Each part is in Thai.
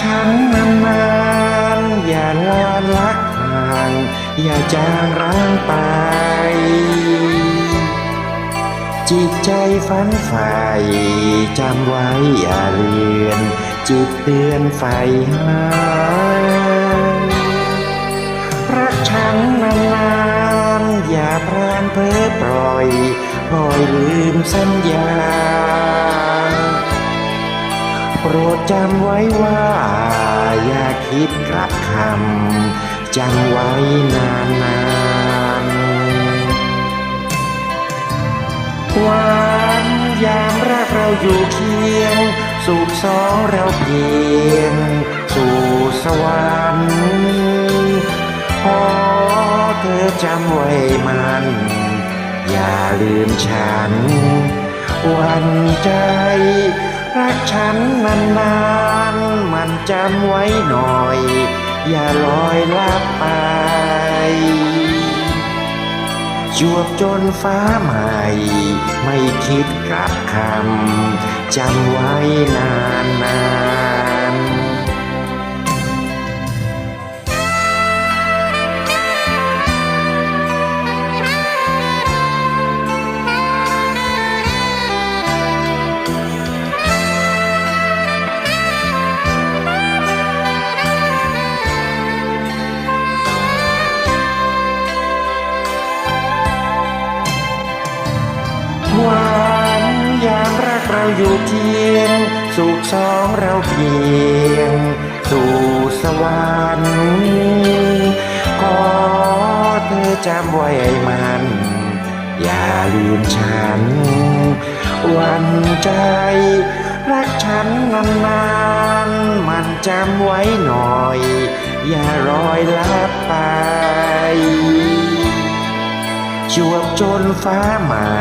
ฉันนานๆอย่าลาลักห่าง อย่าจางร้างไป จิตใจฝันใฝ่จำไว้อย่าเลือน จิตเตือนไฟหารักฉันนานๆอย่าพรานเพ้อปล่อยปล่อยลืมสัญญา ปรดจำไว้ว่า อย่าคิดกลับคำจำไว้นานนานๆหวานยามรักเราอยู่เคียง สูบสองเราเพียง สู่สวรรค์ขอเธอจำไว้มัน อย่าลืมฉัน วันใจ รักฉันนานๆมันจำไว้หน่อย อย่าลอยลับไปจวบจนฟ้าใหม่ ไม่คิดกลับคำจำไว้นานนา อยู่เคียง สุขสองเราเพียง สู่สวรรค์ขอเธอจำไว้ให้มัน อย่าลืมฉัน วันใจ รักฉันนานๆ มันจำไว้หน่อย อย่ารอยลับ จวบจนฟ้าใหม่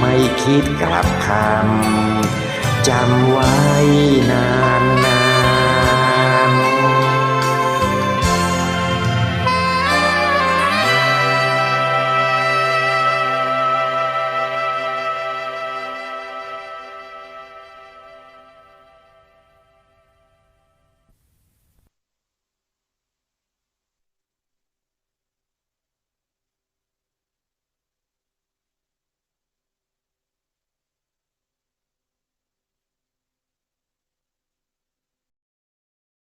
ไม่คิดกลับคำจำไว้นานน